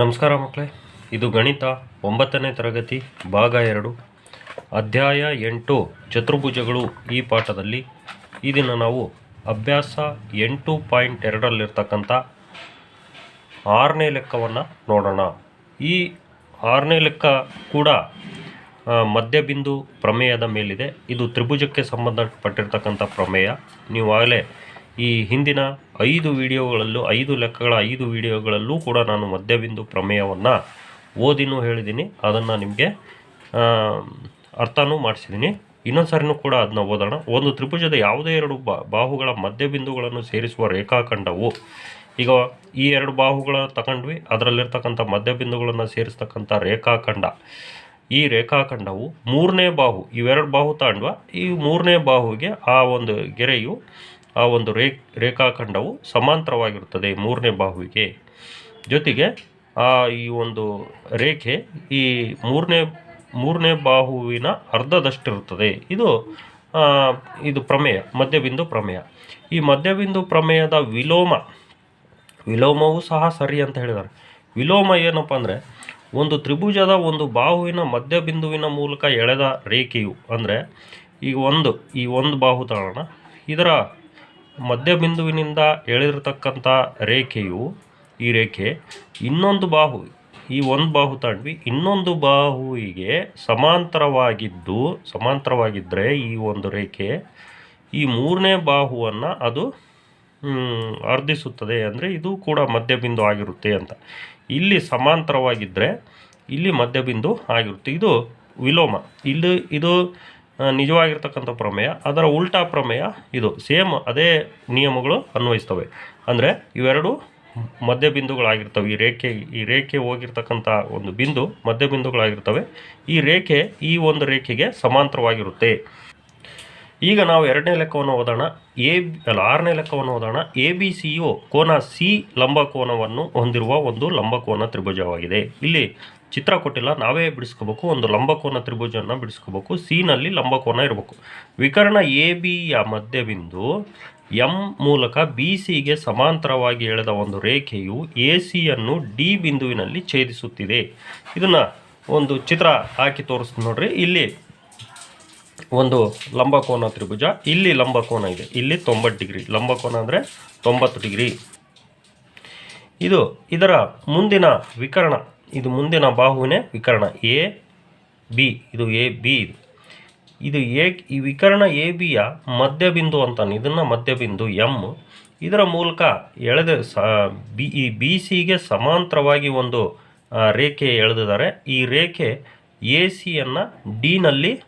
ನಮಸ್ಕಾರ ಮಕ್ಕಳೇ. ಇದು ಗಣಿತ ಒಂಬತ್ತನೇ ತರಗತಿ, ಭಾಗ ಎರಡು. ಅಧ್ಯಾಯ ಎಂಟು ಚತುರ್ಭುಜಗಳು ಈ ಪಾಠದಲ್ಲಿ. ಈ ನಾವು ಅಭ್ಯಾಸ ಎಂಟು ಪಾಯಿಂಟ್ ಎರಡರಲ್ಲಿರ್ತಕ್ಕಂಥ ಆರನೇ ಲೆಕ್ಕವನ್ನು ನೋಡೋಣ. ಈ ಆರನೇ ಲೆಕ್ಕ ಕೂಡ ಮಧ್ಯಬಿಂದು ಪ್ರಮೇಯದ ಮೇಲಿದೆ. ಇದು ತ್ರಿಭುಜಕ್ಕೆ ಸಂಬಂಧಪಟ್ಟಿರ್ತಕ್ಕಂಥ ಪ್ರಮೇಯ. ನೀವು ಆಗಲೇ ಈ ಹಿಂದಿನ ಐದು ವಿಡಿಯೋಗಳಲ್ಲೂ, ಐದು ಲೆಕ್ಕಗಳ ಐದು ವಿಡಿಯೋಗಳಲ್ಲೂ ಕೂಡ ನಾನು ಮಧ್ಯಬಿಂದು ಪ್ರಮೇಯವನ್ನು ಓದಿನೂ ಹೇಳಿದ್ದೀನಿ. ಅದನ್ನು ನಿಮಗೆ ಅರ್ಥನೂ ಮಾಡಿಸಿದ್ದೀನಿ. ಇನ್ನೊಂದು ಸಾರಿನೂ ಕೂಡ ಅದನ್ನ ಓದೋಣ. ಒಂದು ತ್ರಿಭುಜದ ಯಾವುದೇ ಎರಡು ಬಾಹುಗಳ ಮಧ್ಯಬಿಂದುಗಳನ್ನು ಸೇರಿಸುವ ರೇಖಾಖಂಡವು, ಈಗ ಈ ಎರಡು ಬಾಹುಗಳ ತಗೊಂಡ್ವಿ ಅದರಲ್ಲಿರ್ತಕ್ಕಂಥ ಮಧ್ಯಬಿಂದುಗಳನ್ನು ಸೇರಿಸ್ತಕ್ಕಂಥ ರೇಖಾಖಂಡ. ಈ ರೇಖಾಖಂಡವು ಮೂರನೇ ಬಾಹು, ಇವೆರಡು ಬಾಹು ತಾಂಡ್ವ, ಈ ಮೂರನೇ ಬಾಹುವಿಗೆ ಆ ಒಂದು ಗೆರೆಯು ಆ ಒಂದು ರೇ, ರೇಖಾಖಂಡವು ಸಮಾಂತರವಾಗಿರುತ್ತದೆ ಮೂರನೇ ಬಾಹುವಿಗೆ. ಜೊತೆಗೆ ಆ ಈ ಒಂದು ರೇಖೆ ಈ ಮೂರನೇ ಮೂರನೇ ಬಾಹುವಿನ ಅರ್ಧದಷ್ಟಿರುತ್ತದೆ. ಇದು ಇದು ಪ್ರಮೇಯ, ಮಧ್ಯಬಿಂದು ಪ್ರಮೇಯ. ಈ ಮಧ್ಯಬಿಂದು ಪ್ರಮೇಯದ ವಿಲೋಮ, ವಿಲೋಮವೂ ಸಹ ಸರಿ ಅಂತ ಹೇಳಿದ್ದಾರೆ. ವಿಲೋಮ ಏನಪ್ಪ ಅಂದರೆ, ಒಂದು ತ್ರಿಭುಜದ ಒಂದು ಬಾಹುವಿನ ಮಧ್ಯಬಿಂದುವಿನ ಮೂಲಕ ಎಳೆದ ರೇಖೆಯು, ಅಂದರೆ ಈ ಒಂದು ಈ ಒಂದು ಬಾಹು ತಗೊಳ್ಳೋಣ ಇದರ ಮಧ್ಯಬಿಂದುವಿನಿಂದ ಎಳೆದಿರ್ತಕ್ಕಂಥ ರೇಖೆಯು ಈ ರೇಖೆ, ಇನ್ನೊಂದು ಬಾಹು, ಈ ಒಂದು ಬಾಹು ತಾಂಡ್ವಿ, ಇನ್ನೊಂದು ಬಾಹುವಿಗೆ ಸಮಾಂತರವಾಗಿದ್ದು ಸಮಾಂತರವಾಗಿದ್ದರೆ ಈ ಒಂದು ರೇಖೆ, ಈ ಮೂರನೇ ಬಾಹುವನ್ನು ಅದು ಅರ್ಧಿಸುತ್ತದೆ ಅಂದರೆ ಇದು ಕೂಡ ಮಧ್ಯಬಿಂದು ಆಗಿರುತ್ತೆ ಅಂತ. ಇಲ್ಲಿ ಸಮಾಂತರವಾಗಿದ್ದರೆ ಇಲ್ಲಿ ಮಧ್ಯಬಿಂದು ಆಗಿರುತ್ತೆ. ಇದು ವಿಲೋಮ. ಇಲ್ಲಿ ಇದು ನಿಜವಾಗಿರ್ತಕ್ಕಂಥ ಪ್ರಮೇಯ. ಅದರ ಉಲ್ಟಾ ಪ್ರಮೇಯ ಇದು. ಸೇಮ್ ಅದೇ ನಿಯಮಗಳು ಅನ್ವಯಿಸ್ತವೆ. ಅಂದರೆ ಇವೆರಡು ಮಧ್ಯಬಿಂದುಗಳಾಗಿರ್ತವೆ. ಈ ರೇಖೆ ಈ ರೇಖೆ ಹೋಗಿರ್ತಕ್ಕಂಥ ಒಂದು ಬಿಂದು ಮಧ್ಯಬಿಂದುಗಳಾಗಿರ್ತವೆ. ಈ ರೇಖೆ ಈ ಒಂದು ರೇಖೆಗೆ ಸಮಾಂತರವಾಗಿರುತ್ತೆ. ಈಗ ನಾವು ಎರಡನೇ ಲೆಕ್ಕವನ್ನು ಓದೋಣ. ಎ ಅಲ್ಲ, ಆರನೇ ಲೆಕ್ಕವನ್ನು ಓದೋಣ. ಎ ಬಿ ಸಿಯು ಕೋನ ಸಿ ಲಂಬಕೋನವನ್ನು ಹೊಂದಿರುವ ಒಂದು ಲಂಬಕೋನ ತ್ರಿಭುಜವಾಗಿದೆ. ಇಲ್ಲಿ ಚಿತ್ರ ಕೊಟ್ಟಿಲ್ಲ, ನಾವೇ ಬಿಡಿಸ್ಕೋಬೇಕು. ಒಂದು ಲಂಬಕೋನ ತ್ರಿಭುಜವನ್ನು ಬಿಡಿಸ್ಕೋಬೇಕು. ಸಿನಲ್ಲಿ ಲಂಬಕೋನ ಇರಬೇಕು. ವಿಕರ್ಣ ಎ ಬಿಯ ಮಧ್ಯಬಿಂದು ಎಂ ಮೂಲಕ ಬಿ ಸಿಗೆ ಸಮಾಂತರವಾಗಿ ಎಳೆದ ಒಂದು ರೇಖೆಯು ಎ ಸಿಯನ್ನು ಡಿ ಬಿಂದುವಿನಲ್ಲಿ ಛೇದಿಸುತ್ತಿದೆ. ಇದನ್ನು ಒಂದು ಚಿತ್ರ ಹಾಕಿ ತೋರಿಸ್ತೀನಿ ನೋಡ್ರಿ. ಇಲ್ಲಿ ಒಂದು ಲಂಬಕೋನ ತ್ರಿಭುಜ, ಇಲ್ಲಿ ಲಂಬಕೋನ ಇದೆ. ಇಲ್ಲಿ ತೊಂಬತ್ತು ಡಿಗ್ರಿ. ಲಂಬಕೋನ ಅಂದರೆ ತೊಂಬತ್ತು ಡಿಗ್ರಿ. ಇದು ಇದರ ಮುಂದಿನ ವಿಕರಣ. ಇದು ಮುಂದಿನ ಬಾಹುವಿನೇ ವಿಕರಣ. A, B. ಇದು ಎ, ಬಿ ಇದು. ಇದು ಎ, ಈ ವಿಕರಣ ಎ ಬಿಯ ಮಧ್ಯಬಿಂದು ಅಂತಾನೆ. ಇದನ್ನು ಮಧ್ಯಬಿಂದು, ಎಂ. ಇದರ ಮೂಲಕ ಎಳೆದ ಸ, ಬಿ, ಈ ಬಿ ಸಿಗೆ ಸಮಾಂತರವಾಗಿ ಒಂದು ರೇಖೆ ಎಳೆದಿದ್ದಾರೆ. ಈ ರೇಖೆ ಎ ಸಿಯನ್ನು ಡಿನಲ್ಲಿ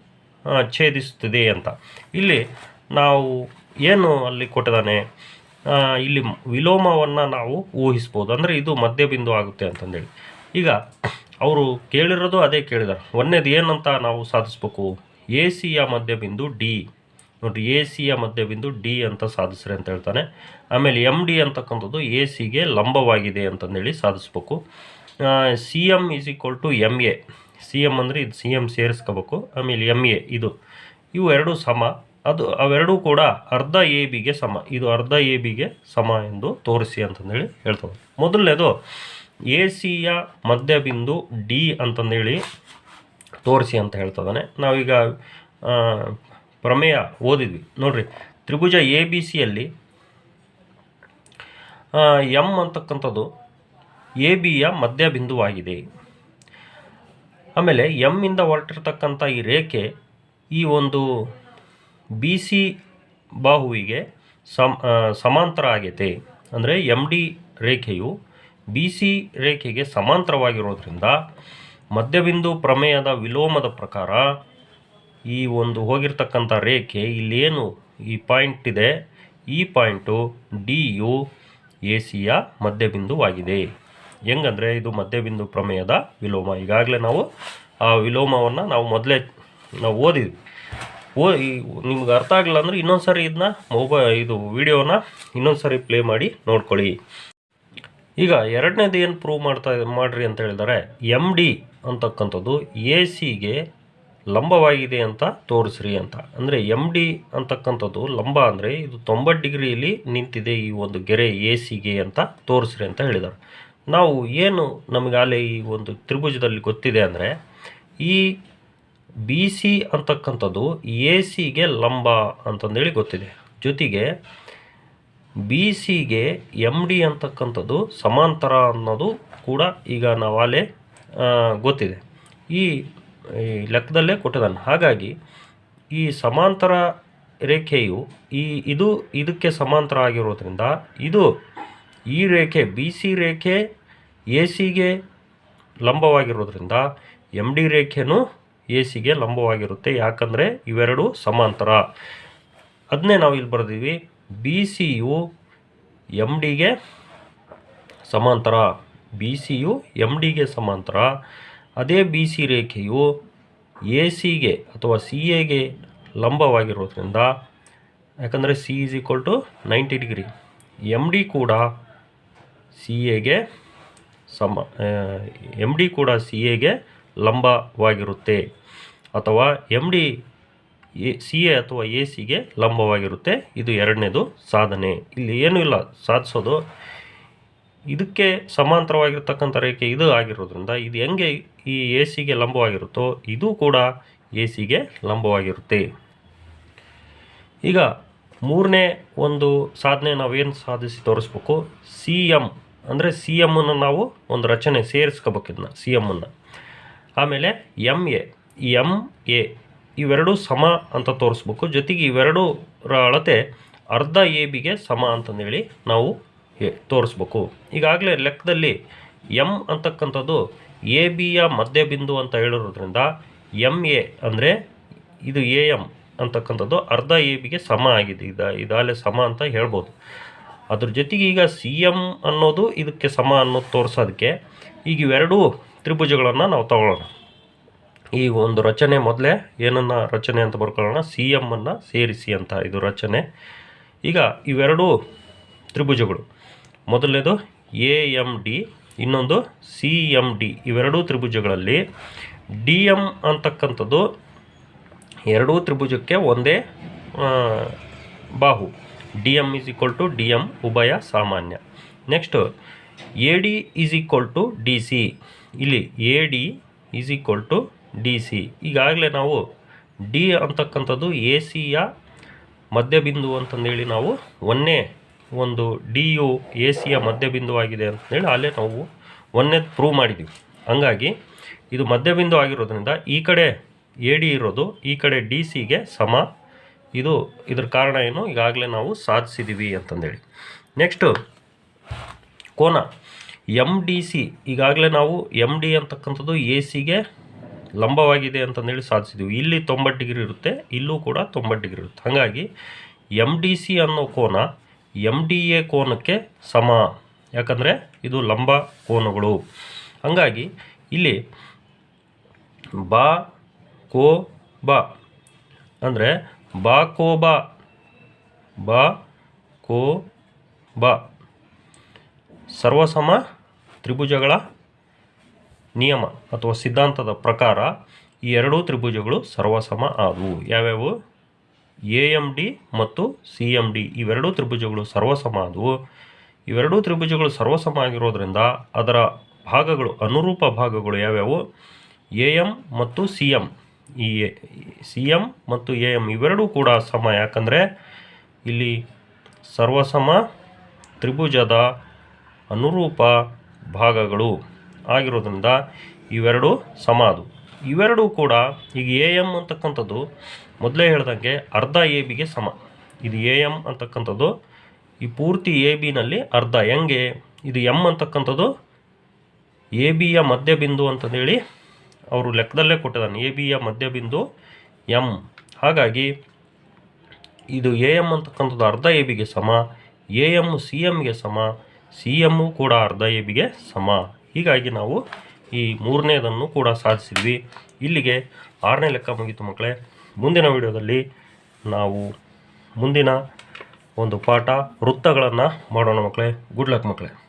ಛೇದಿಸುತ್ತದೆ ಅಂತ. ಇಲ್ಲಿ ನಾವು ಏನು ಅಲ್ಲಿ ಕೊಟ್ಟಿದ್ದಾನೆ? ಇಲ್ಲಿ ವಿಲೋಮವನ್ನು ನಾವು ಊಹಿಸ್ಬೋದು. ಅಂದರೆ ಇದು ಮಧ್ಯಬಿಂದು ಆಗುತ್ತೆ ಅಂತಂದೇಳಿ. ಈಗ ಅವರು ಕೇಳಿರೋದು ಅದೇ ಕೇಳಿದ್ದಾರೆ. ಒಂದೇದು ಏನಂತ ನಾವು ಸಾಧಿಸ್ಬೇಕು? ಎ ಸಿಯ ಮಧ್ಯಬಿಂದು ಡಿ. ನೋಡಿರಿ ಎ ಸಿಯ ಮಧ್ಯಬಿಂದು ಡಿ ಅಂತ ಸಾಧಿಸ್ರಿ ಅಂತ ಹೇಳ್ತಾನೆ. ಆಮೇಲೆ ಎಂ ಡಿ ಅಂತಕ್ಕಂಥದ್ದು ಎ ಸಿಗೆ ಲಂಬವಾಗಿದೆ ಅಂತಂದೇಳಿ ಸಾಧಿಸ್ಬೇಕು. C M is equal to M A C M ಅಂದರೆ ಇದು ಸಿ ಎಂ ಸೇರಿಸ್ಕೋಬೇಕು, ಆಮೇಲೆ ಎಂ ಎ ಇದು. ಇವು ಎರಡೂ ಸಮ. ಅದು ಅವೆರಡೂ ಕೂಡ ಅರ್ಧ ಎ ಬಿಗೆ ಸಮ. ಇದು ಅರ್ಧ ಎ ಬಿಗೆ ಸಮ ಎಂದು ತೋರಿಸಿ ಅಂತಂದೇಳಿ ಹೇಳ್ತವೆ. ಮೊದಲನೇದು, ಎ ಸಿಯ ಮಧ್ಯಬಿಂದು ಡಿ ಅಂತಂದೇಳಿ ತೋರಿಸಿ ಅಂತ ಹೇಳ್ತದಾನೆ. ನಾವೀಗ ಪ್ರಮೇಯ ಓದಿದ್ವಿ. ನೋಡ್ರಿ, ತ್ರಿಭುಜ ಎ ಬಿ ಸಿಯಲ್ಲಿ ಎಂ ಅಂತಕ್ಕಂಥದ್ದು ಎ ಬಿಯ ಮಧ್ಯಬಿಂದುವಾಗಿದೆ. ಆಮೇಲೆ ಎಂ ಇಂದ ಹೊರಟಿರ್ತಕ್ಕಂಥ ಈ ರೇಖೆ ಈ ಒಂದು ಬಿ ಸಿ ಬಾಹುವಿಗೆ ಸಮ ಸಮಾಂತರ ಆಗೈತೆ. ಅಂದರೆ ಎಂ ಡಿ ರೇಖೆಯು ಬಿ ಸಿ ರೇಖೆಗೆ ಸಮಾಂತರವಾಗಿರೋದ್ರಿಂದ ಮಧ್ಯಬಿಂದು ಪ್ರಮೇಯದ ವಿಲೋಮದ ಪ್ರಕಾರ ಈ ಒಂದು ಹೋಗಿರ್ತಕ್ಕಂಥ ರೇಖೆ ಇಲ್ಲೇನು ಈ ಪಾಯಿಂಟ್ ಇದೆ, ಈ ಪಾಯಿಂಟು ಡಿ ಯು ಎ ಸಿಯ ಮಧ್ಯಬಿಂದುವಾಗಿದೆ. ಹೆಂಗಂದರೆ ಇದು ಮಧ್ಯಬಿಂದು ಪ್ರಮೇಯದ ವಿಲೋಮ. ಈಗಾಗಲೇ ನಾವು ಆ ವಿಲೋಮವನ್ನು ನಾವು ಮೊದಲೇ ನಾವು ಓದಿದ್ವಿ. ಓ ನಿಮ್ಗೆ ಅರ್ಥ ಆಗಲಿಲ್ಲ ಅಂದರೆ ಇನ್ನೊಂದು ಸರಿ ಇದನ್ನ ಮೊಬೈ, ಇದು ವಿಡಿಯೋನ ಇನ್ನೊಂದು ಸಾರಿ ಪ್ಲೇ ಮಾಡಿ ನೋಡ್ಕೊಳ್ಳಿ. ಈಗ ಎರಡನೇದು ಏನು ಪ್ರೂವ್ ಮಾಡ್ತಾ ಮಾಡ್ರಿ ಅಂತ ಹೇಳಿದರೆ ಎಂ ಡಿ ಅಂತಕ್ಕಂಥದ್ದು ಎ ಸಿಗೆ ಲಂಬವಾಗಿದೆ ಅಂತ ತೋರಿಸ್ರಿ ಅಂತ. ಅಂದರೆ ಎಂ ಡಿ ಅಂತಕ್ಕಂಥದ್ದು ಲಂಬ ಅಂದರೆ ಇದು ತೊಂಬತ್ತು ಡಿಗ್ರಿಯಲ್ಲಿ ನಿಂತಿದೆ ಈ ಒಂದು ಗೆರೆ ಎ ಸಿಗೆ ಅಂತ ತೋರಿಸ್ರಿ ಅಂತ ಹೇಳಿದ್ದಾರೆ. ನಾವು ಏನು ನಮಗೆ ಅಲ್ಲಿ ಈ ಒಂದು ತ್ರಿಭುಜದಲ್ಲಿ ಗೊತ್ತಿದೆ ಅಂದರೆ, ಈ ಬಿ ಸಿ ಅಂತಕ್ಕಂಥದ್ದು ಎ ಸಿಗೆ ಲಂಬ ಅಂತಂದೇಳಿ ಗೊತ್ತಿದೆ. ಜೊತೆಗೆ ಬಿ ಸಿಗೆ ಎಂ ಡಿ ಅಂತಕ್ಕಂಥದ್ದು ಸಮಾಂತರ ಅನ್ನೋದು ಕೂಡ ಈಗ ನಾವಾಲೆ ಗೊತ್ತಿದೆ. ಈ ಲೆಕ್ಕದಲ್ಲೇ ಕೊಟ್ಟಿದ್ದಾನೆ. ಹಾಗಾಗಿ ಈ ಸಮಾಂತರ ರೇಖೆಯು ಈ ಇದು ಇದಕ್ಕೆ ಸಮಾಂತರ ಆಗಿರೋದ್ರಿಂದ ಇದು ಈ ರೇಖೆ ಬಿ ಸಿ ರೇಖೆ ಎ ಸಿಗೆ ಲಂಬವಾಗಿರೋದ್ರಿಂದ ಎಂ ಡಿ ರೇಖೆನೂ ಎ ಸಿಗೆ ಲಂಬವಾಗಿರುತ್ತೆ. ಯಾಕಂದರೆ ಇವೆರಡು ಸಮಾಂತರ. ಅದನ್ನೇ ನಾವು ಇಲ್ಲಿ ಬರೆದೀವಿ ಬಿ ಸಿಯು ಎಂ ಡಿಗೆ ಸಮಾಂತರ. ಬಿ ಸಿಯು ಎಂ ಡಿಗೆ ಸಮಾಂತರ. ಅದೇ ಬಿ ಸಿ ರೇಖೆಯು ಎ ಸಿಗೆ ಅಥವಾ ಸಿ ಎಗೆ ಲಂಬವಾಗಿರೋದ್ರಿಂದ, ಯಾಕಂದರೆ C is equal to ninety degree M D ಕೂಡ ಸಿ ಎಗೆ ಸಮ ಎಂ ಡಿ ಕೂಡ ಸಿ ಎಗೆ ಲಂಬವಾಗಿರುತ್ತೆ. ಅಥವಾ M D A, C A ಅಥವಾ ಎ ಸಿಗೆ ಲಂಬವಾಗಿರುತ್ತೆ. ಇದು ಎರಡನೇದು ಸಾಧನೆ. ಇಲ್ಲಿ ಏನೂ ಇಲ್ಲ, ಸಾಧಿಸೋದು. ಇದಕ್ಕೆ ಸಮಾಂತರವಾಗಿರ್ತಕ್ಕಂಥ ರೇಖೆ ಇದು ಆಗಿರೋದ್ರಿಂದ ಇದು ಹೆಂಗೆ ಈ ಎ ಸಿಗೆ ಲಂಬವಾಗಿರುತ್ತೋ ಇದು ಕೂಡ ಎ ಸಿಗೆ ಲಂಬವಾಗಿರುತ್ತೆ. ಈಗ ಮೂರನೇ ಒಂದು ಸಾಧನೆ ನಾವೇನು ಸಾಧಿಸಿ ತೋರಿಸ್ಬೇಕು? ಸಿ ಎಂ ಅಂದರೆ ಸಿ ಎಮ್ಮನ್ನು ನಾವು ಒಂದು ರಚನೆ ಸೇರಿಸ್ಕೋಬೇಕು ಇದನ್ನ ಸಿ ಎಮ್ಮನ್ನು ಆಮೇಲೆ ಎಂ ಎ ಎಂ ಎ ಇವೆರಡೂ ಸಮ ಅಂತ ತೋರಿಸ್ಬೇಕು. ಜೊತೆಗೆ ಇವೆರಡೂರ ಅಳತೆ ಅರ್ಧ ಎ ಬಿಗೆ ಸಮ ಅಂತಂದೇಳಿ ನಾವು ತೋರಿಸ್ಬೇಕು. ಈಗಾಗಲೇ ಲೆಕ್ಕದಲ್ಲಿ ಎಂ ಅಂತಕ್ಕಂಥದ್ದು ಎ ಬಿಯ ಮಧ್ಯಬಿಂದು ಅಂತ ಹೇಳಿರೋದ್ರಿಂದ ಎಂ ಎ ಅಂದರೆ ಇದು ಎ ಎಂ ಅಂತಕ್ಕಂಥದ್ದು ಅರ್ಧ ಎ ಬಿಗೆ ಸಮ ಆಗಿದೆ. ಇದು ಇದಾಗಲೇ ಸಮ ಅಂತ ಹೇಳ್ಬೋದು. ಅದ್ರ ಜೊತೆಗೆ ಈಗ ಸಿ ಎಂ ಅನ್ನೋದು ಇದಕ್ಕೆ ಸಮ ಅನ್ನೋದು ತೋರಿಸೋದಕ್ಕೆ ಈಗ ಇವೆರಡೂ ತ್ರಿಭುಜಗಳನ್ನು ನಾವು ತಗೊಳ್ಳೋಣ. ಈ ಒಂದು ರಚನೆ ಮೊದಲೇ ಏನನ್ನ ರಚನೆ ಅಂತ ಬರ್ಕೊಳ್ಳೋಣ? ಸಿ ಎಮ್ಮನ್ನು ಸೇರಿಸಿ ಅಂತ ಇದು ರಚನೆ. ಈಗ ಇವೆರಡೂ ತ್ರಿಭುಜಗಳು. ಮೊದಲನೇದು ಎ ಎಂ ಡಿ, ಇನ್ನೊಂದು ಸಿ ಎಂ ಡಿ. ಇವೆರಡೂ ತ್ರಿಭುಜಗಳಲ್ಲಿ ಡಿ ಎಂ ಅಂತಕ್ಕಂಥದ್ದು ಎರಡೂ ತ್ರಿಭುಜಕ್ಕೆ ಒಂದೇ ಬಾಹು. D M is equal to D M ಉಭಯ ಸಾಮಾನ್ಯ next A D is equal to D C ಇಲ್ಲಿ A D is equal to D C ಈಗಾಗಲೇ ನಾವು ಡಿ ಅಂತಕ್ಕಂಥದ್ದು ಎ ಸಿಯ ಮಧ್ಯಬಿಂದು ಅಂತಂದೇಳಿ ನಾವು ಒಂದೇ ಒಂದು ಡಿ ಯು ಎ ಸಿಯ ಮಧ್ಯಬಿಂದುವಾಗಿದೆ ಅಂತಂದೇಳಿ ಅಲ್ಲೇ ನಾವು ಒಂದೇ ಪ್ರೂವ್ ಮಾಡಿದ್ದೀವಿ ಹಂಗಾಗಿ ಇದು ಮಧ್ಯಬಿಂದು ಆಗಿರೋದ್ರಿಂದ ಈ ಕಡೆ ಎ ಡಿ ಇರೋದು, ಈ ಕಡೆ ಡಿ ಸಿಗೆ ಸಮ ಇದು ಇದ್ರ ಕಾರಣ ಏನು? ಈಗಾಗಲೇ ನಾವು ಸಾಧಿಸಿದ್ದೀವಿ ಅಂತಂದೇಳಿ. ನೆಕ್ಸ್ಟು ಕೋನ. ಎಂ ಡಿ ಸಿ ಈಗಾಗಲೇ ನಾವು ಎಂ ಡಿ ಅಂತಕ್ಕಂಥದ್ದು ಎ ಸಿಗೆ ಲಂಬವಾಗಿದೆ ಅಂತಂದೇಳಿ ಸಾಧಿಸಿದ್ದೀವಿ ಇಲ್ಲಿ ತೊಂಬತ್ತು ಡಿಗ್ರಿ ಇರುತ್ತೆ, ಇಲ್ಲೂ ಕೂಡ ತೊಂಬತ್ತು ಡಿಗ್ರಿ ಇರುತ್ತೆ. ಹಾಗಾಗಿ ಎಂ ಡಿ ಸಿ ಅನ್ನೋ ಕೋನ ಎಂ ಡಿ ಎ ಕೋನಕ್ಕೆ ಸಮ. ಯಾಕಂದರೆ ಇದು ಲಂಬ ಕೋನಗಳು. ಹಾಗಾಗಿ ಇಲ್ಲಿ ಬಾ, ಕೋ, ಬಾ. ಅಂದರೆ ಬಾ ಕೋ ಬ. ಬಾ ಕೋ ಬ. ಸರ್ವಸಮ ತ್ರಿಭುಜಗಳ ನಿಯಮ ಅಥವಾ ಸಿದ್ಧಾಂತದ ಪ್ರಕಾರ ಈ ಎರಡೂ ತ್ರಿಭುಜಗಳು ಸರ್ವಸಮ ಆದವು. ಯಾವ್ಯಾವು? ಎ ಎಂ ಡಿ ಮತ್ತು ಸಿ ಎಂ ಡಿ. ಇವೆರಡೂ ತ್ರಿಭುಜಗಳು ಸರ್ವಸಮ ಆದವು. ಇವೆರಡೂ ತ್ರಿಭುಜಗಳು ಸರ್ವಸಮ ಆಗಿರೋದ್ರಿಂದ ಅದರ ಭಾಗಗಳು, ಅನುರೂಪ ಭಾಗಗಳು ಯಾವ್ಯಾವು? ಎ ಎಂ ಮತ್ತು ಸಿ ಎಂ ಈ ಸಿ ಎಂ ಮತ್ತು ಎ ಎಂ ಇವೆರಡೂ ಕೂಡ ಸಮ. ಯಾಕಂದರೆ ಇಲ್ಲಿ ಸರ್ವಸಮ ತ್ರಿಭುಜದ ಅನುರೂಪ ಭಾಗಗಳು ಆಗಿರೋದ್ರಿಂದ ಇವೆರಡು ಸಮ ಅದು. ಇವೆರಡೂ ಕೂಡ ಈಗ ಎ ಎಂ ಅಂತಕ್ಕಂಥದ್ದು ಮೊದಲೇ ಹೇಳ್ದಂಗೆ ಅರ್ಧ ಎ ಬಿಗೆ ಸಮ. ಇದು ಎ ಎಂ ಅಂತಕ್ಕಂಥದ್ದು ಈ ಪೂರ್ತಿ ಎ ಬಿನಲ್ಲಿ ಅರ್ಧ. ಹೆಂಗೆ? ಇದು ಎಂ ಅಂತಕ್ಕಂಥದ್ದು ಎ ಬಿಯ ಮಧ್ಯಬಿಂದು ಅಂತಂದೇಳಿ ಅವರು ಲೆಕ್ಕದಲ್ಲೇ ಕೊಟ್ಟಿದ್ದಾನೆ. ಎ ಬಿಯ ಮಧ್ಯಬಿಂದು ಎಂ ಹಾಗಾಗಿ ಇದು ಎ ಎಂ ಅಂತಕ್ಕಂಥದ್ದು ಅರ್ಧ ಎ ಬಿಗೆ ಸಮ. ಎ ಎಂ ಸಿ ಎಮ್ಗೆ ಸಮ. ಸಿ ಎಮ್ಮು ಕೂಡ ಅರ್ಧ ಎ ಬಿಗೆ ಸಮ. ಹೀಗಾಗಿ ನಾವು ಈ ಮೂರನೇದನ್ನು ಕೂಡ ಸಾಧಿಸಿದ್ವಿ. ಇಲ್ಲಿಗೆ ಆರನೇ ಲೆಕ್ಕ ಮುಗಿತು ಮಕ್ಕಳೇ. ಮುಂದಿನ ವಿಡಿಯೋದಲ್ಲಿ ನಾವು ಮುಂದಿನ ಒಂದು ಪಾಠ ವೃತ್ತಗಳನ್ನು ಮಾಡೋಣ ಮಕ್ಕಳೇ. ಗುಡ್ ಲಕ್ ಮಕ್ಕಳೇ.